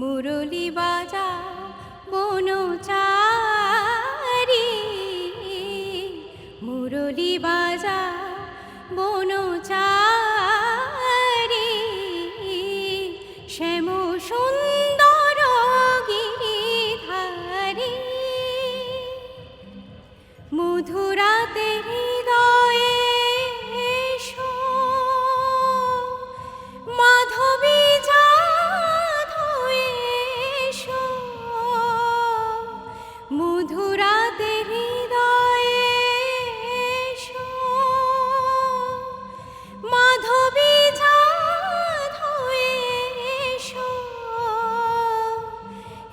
মুরলি বাজা বনচারি। মুরলি বাজা বনচারি। শ্যাম সুন্দর গিরিধারী। মধুরাতে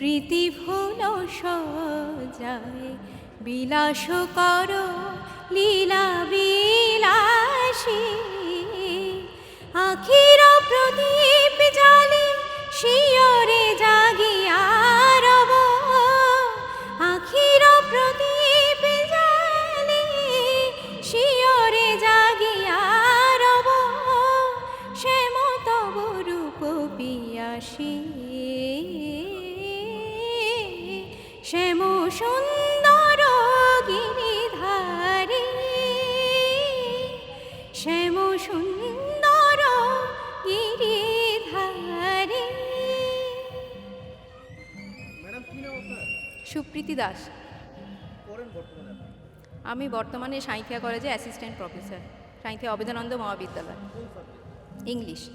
প্রীতি ফুল সজায়, বিলাস কর লীলা বিলাসী। আখির প্রদীপ জালে শিয়রে জাগিয়া রব। আখির প্রদীপ জালে শিয়রে জাগিয়া রব। শ্যাম তব রূপ পিয়াসী। শ্যাম সুন্দর গিরিধারী শ্যাম সুন্দর গিরিধারী সুপ্রীতি দাস। করেন বর্তমানে? আপনি? আমি বর্তমানে সাঁইথিয়া কলেজে assistant professor Sainthia Abhedananda Mahavidyalaya. English.